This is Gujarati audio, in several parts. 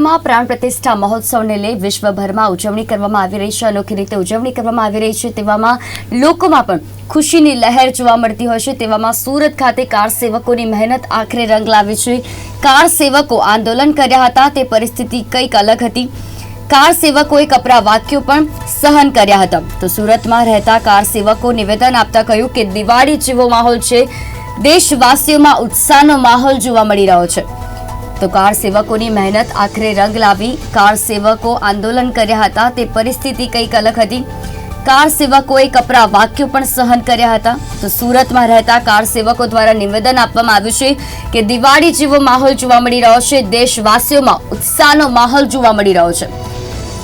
સુરતમાં પ્રાણ પ્રતિષ્ઠા મહોત્સવને લઈ વિશ્વભરમાં ઉજવણી કરવામાં આવી રહી છે. અનોખી રીતે ઉજવણી કરવામાં આવી રહી છે. તેવામાં લોકોમાં પણ ખુશીની લહેર જોવા મળતી હોય છે. તેવામાં સુરત ખાતે કાર સેવકોની મહેનત આખરે રંગ લાવી છે. કાર સેવકો આંદોલન કર્યા હતા. તે પરિસ્થિતિ કંઈક અલગ હતી. કાર સેવકોએ કપરા વાક્યો પણ સહન કર્યા હતા. તો સુરતમાં રહેતા કાર સેવકો નિવેદન આપતા કહ્યું કે દિવાળી જેવો માહોલ છે. દેશવાસીઓમાં ઉત્સાહનો માહોલ જોવા મળી રહ્યો છે. તો કાર સેવકોની મહેનત આખરે રંગ લાવી કાર સેવકો આંદોલન કર્યા હતા. તે પરિસ્થિતિ કંઈક અલગ હતી. કાર સેવકોએ કપરા વાક્યો પણ સહન કર્યા હતા. તો સુરતમાં રહેતા કાર સેવકો દ્વારા નિવેદન આપવામાં આવ્યું છે કે દિવાળી જેવો માહોલ જોવા મળી રહ્યો છે. દેશવાસીઓમાં ઉત્સાહનો માહોલ જોવા મળી રહ્યો છે.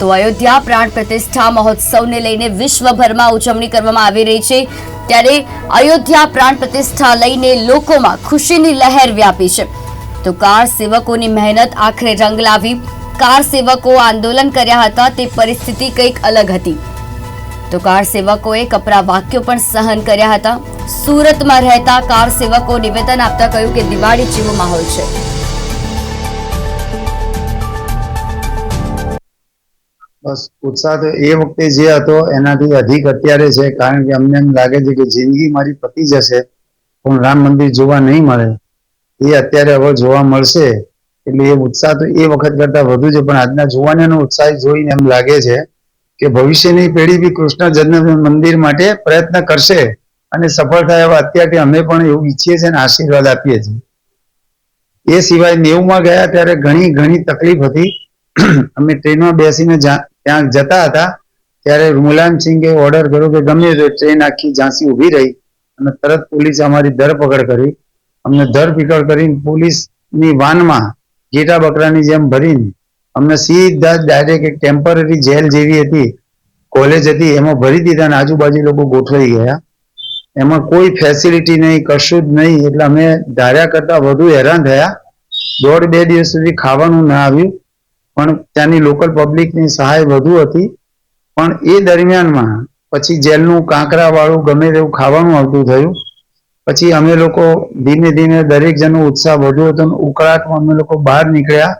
તો અયોધ્યા પ્રાણ પ્રતિષ્ઠા મહોત્સવને લઈને વિશ્વભરમાં ઉજવણી કરવામાં આવી રહી છે. ત્યારે અયોધ્યા પ્રાણ પ્રતિષ્ઠા લઈને લોકોમાં ખુશીની લહેર વ્યાપી છે. તો કાર સેવકોની મહેનત આખરે રંગ લાવી. કાર સેવકો આંદોલન કર્યા હતા, તે પરિસ્થિતિ કંઈક અલગ હતી. તો કાર સેવકોએ કપરા વાક્યો પણ સહન કર્યા હતા. સુરતમાં રહેતા કાર સેવકો નિવેદન આપતા કહ્યું કે દિવાળી જેવો માહોલ છે. બસ, ઉત્સાહ તો એ વખતે જે હતો, એનાથી અધિક અત્યારે છે. કારણ કે અમને એમ લાગે છે કે જિંદગી મારી પતી જશે, પણ રામ મંદિર જોવા નહીં મળે. એ અત્યારે હવે જોવા મળશે. એટલે એ ઉત્સાહ તો એ વખત કરતા વધુ છે, પણ આજના જુવાનોનો ઉત્સાહ જોઈને એમ લાગે છે કે ભવિષ્યની પેઢી બી કૃષ્ણ જન્મ મંદિર માટે પ્રયત્ન કરશે અને સફળ થાય એવા અત્યારથી અમે પણ એવું ઈચ્છીએ છીએ અને આશીર્વાદ આપીએ છીએ. એ સિવાય નેવુંમાં ગયા ત્યારે ઘણી ઘણી તકલીફ હતી. અમે ટ્રેનમાં બેસીને ત્યાં જતા હતા. ત્યારે મુલાયમસિંહે ઓર્ડર કર્યો કે ગમે તે ટ્રેન આખી ઝાંસી ઊભી રહી અને તરત પોલીસે અમારી ધરપકડ કરી. અમને ધરપકડ કરીને પોલીસની વાનમાં ઘેટા બકરાની જેમ ભરીને અમને સીધા ડાયરેક્ટ એક ટેમ્પરરી જેલ જેવી હતી કોલેજ હતી, એમાં ભરી દીધા અને આજુબાજુ લોકો ગોઠવાઈ ગયા. એમાં કોઈ ફેસિલિટી નહીં, કશું જ નહીં, એટલે અમે ધાર્યા કરતા વધુ હેરાન થયા. દોઢ બે દિવસ સુધી ખાવાનું ના આવ્યું, પણ ત્યાંની લોકલ પબ્લિકની સહાય વધુ હતી. પણ એ દરમિયાનમાં પછી જેલનું કાંકરા વાળું ગમે તેવું ખાવાનું આવતું થયું. પછી અમે લોકો ધીમે ધીમે દરેક જણનો ઉત્સાહ વધ્યો હતો ઉકળાટમાં અમે લોકો બહાર નીકળ્યા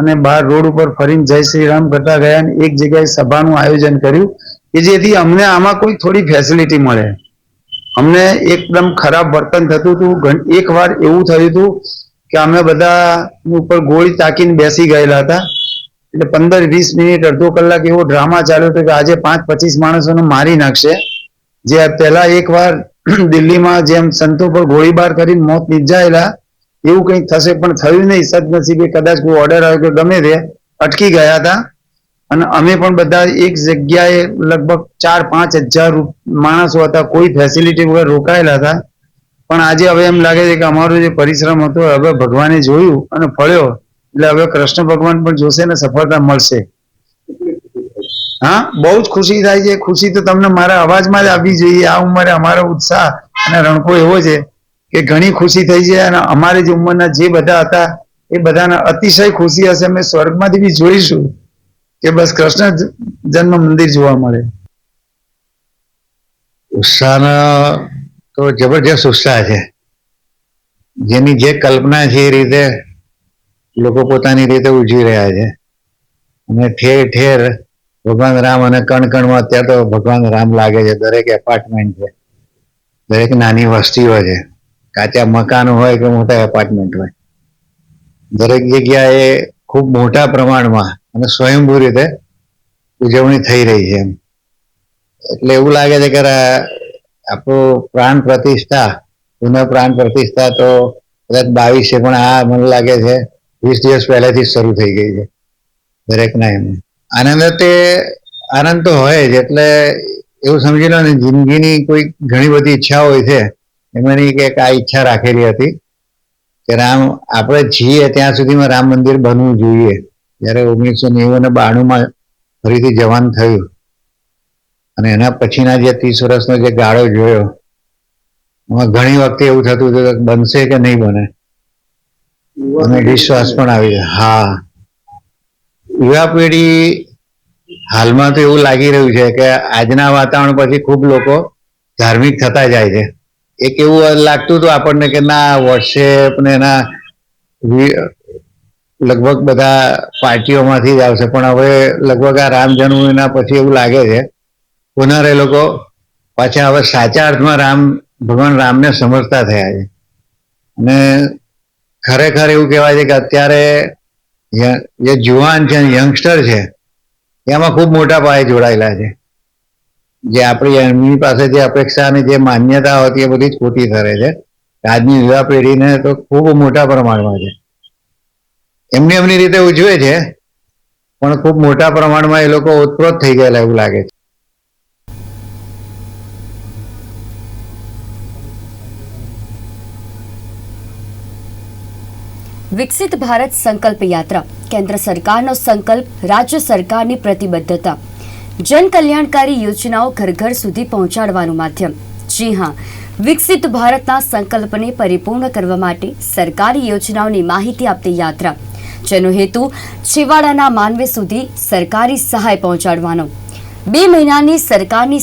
અને બહાર રોડ ઉપર ફરીને જય શ્રી રામ કરતા ગયા એક જગ્યાએ સભાનું આયોજન કર્યું કે જેથી અમને આમાં કોઈ થોડી ફેસિલિટી મળે. અમને એકદમ ખરાબ વર્તન થતું હતું. એક વાર એવું થયું હતું કે અમે બધા ઉપર ગોળી તાકીને બેસી ગયેલા હતા. એટલે પંદર વીસ મિનિટ, અડધો કલાક એવો ડ્રામા ચાલ્યો હતો કે આજે પાંચ પચીસ માણસોને મારી નાખશે. જે પહેલા એક વાર દિલ્હીમાં જેમ સંતો પર ગોળીબાર કરીને મોત નિપજાયેલા, એવું કંઈક થશે પણ થયું નહીં, સદનસીબે કદાચ કોઈ ઓર્ડર આવ્યો કે ગમે તે, અટકી ગયા હતા. અને અમે પણ બધા એક જગ્યાએ લગભગ ચાર, પાંચ હજાર માણસો હતા, કોઈ ફેસિલિટી વગર રોકાયેલા હતા. પણ આજે હવે એમ લાગે છે કે અમારો જે પરિશ્રમ હતો, હવે ભગવાને જોયું અને ફળ્યો. એટલે હવે કૃષ્ણ ભગવાન પણ જોશે ને સફળતા મળશે. હા? બહુ જ ખુશી થાય છે. ખુશી તો તમને મારા અવાજમાં જ આવવી જોઈએ. આ ઉંમરે અમારો ઉત્સાહ અને રણકો એવો છે કે ઘણી ખુશી થઈ છે અને અમારી જ ઉંમરના જે બધા હતા, એ બધાને અતિશય ખુશી હશે. અમે સ્વર્ગમાંથી બી જોઈશું કે બસ કૃષ્ણ જન્મ મંદિર જોવા મળે. ઉત્સાહનો તો જબરજસ્ત ઉત્સાહ છે. જેની જે કલ્પના છે એ રીતે લોકો પોતાની રીતે ઉજવી રહ્યા છે. અને ઠેર ઠેર ભગવાન રામ અને કણ કણમાં અત્યારે તો ભગવાન રામ લાગે છે, દરેક એપાર્ટમેન્ટ છે. દરેક નાની વસ્તીઓ છે. કાચા મકાનો હોય કે મોટા એપાર્ટમેન્ટ હોય. દરેક જગ્યાએ ખૂબ મોટા પ્રમાણમાં અને સ્વયંભૂ રીતે ઉજવણી થઈ રહી છે એમ. એટલે એવું લાગે છે કે આપણું પ્રાણ પ્રતિષ્ઠા, પુનઃ પ્રાણ પ્રતિષ્ઠા તો કદાચ બાવીસે પણ આ મને લાગે છે, વીસ દિવસ પહેલાથી શરૂ થઈ ગઈ છે. દરેકના એમ. આનંદ તે આનંદ તો હોય જ, એટલે એવું સમજી લો ને, જિંદગીની કોઈ ઘણી બધી ઈચ્છા હોય છે, એમાંની એક આ ઈચ્છા રાખેલી હતી કે રામ, આપણે છીએ ત્યાં સુધીમાં રામ મંદિર બનવું જોઈએ. જ્યારે ઓગણીસો નેવું અને બાણુંમાં ફરીથી જવાન થયું. અને એના પછીના જે ત્રીસ વર્ષનો જે ગાળો જોયો, એમાં ઘણી વખતે એવું થતું હતું કે બનશે કે નહીં બને. અને વિશ્વાસ પણ આવી હા. યુવા પેઢી હાલમાં તો એવું લાગી રહ્યું છે કે આજના વાતાવરણ પછી ખૂબ લોકો ધાર્મિક થતા જાય છે. એક એવું લાગતું હતું આપણને કે ના વોટ્સએપ ને એના લગભગ બધા પાર્ટીઓમાંથી જ આવશે. પણ હવે લગભગ આ રામ જન્મભૂમિના પછી એવું લાગે છે. પુનર લોકો પાછા હવે સાચા અર્થમાં રામ, ભગવાન રામને સમજતા થયા છે. અને ખરેખર એવું કહેવાય છે કે અત્યારે જે જુવાન છે યંગસ્ટર છે, એમાં ખૂબ મોટા પાયે જોડાયેલા છે. જે આપણી એમની પાસે જે અપેક્ષા અને જે માન્યતા હતી એ બધી જ ખોટી કરે છે. આજની યુવા પેઢીને તો ખૂબ મોટા પ્રમાણમાં છે. એમની એમની રીતે ઉજવે છે, પણ ખૂબ મોટા પ્રમાણમાં એ લોકો ઓતપ્રોત થઈ ગયેલા એવું લાગે છે. વિકસિત ભારત સંકલ્પ યાત્રા. કેન્દ્ર સરકારનો સંકલ્પ, રાજ્ય સરકારની પ્રતિબદ્ધતા. જનકલ્યાણકારી યોજનાઓ ઘર ઘર સુધી પહોંચાડવાનું માધ્યમ. જી હા, વિકસિત ભારતના સંકલ્પને પરિપૂર્ણ કરવા માટે સરકારી યોજનાઓની માહિતી આપતી યાત્રા. જેનો હેતુ છેવાડાના માનવી સુધી સરકારી સહાય પહોંચાડવાનો. બે મહિનાની સરકારની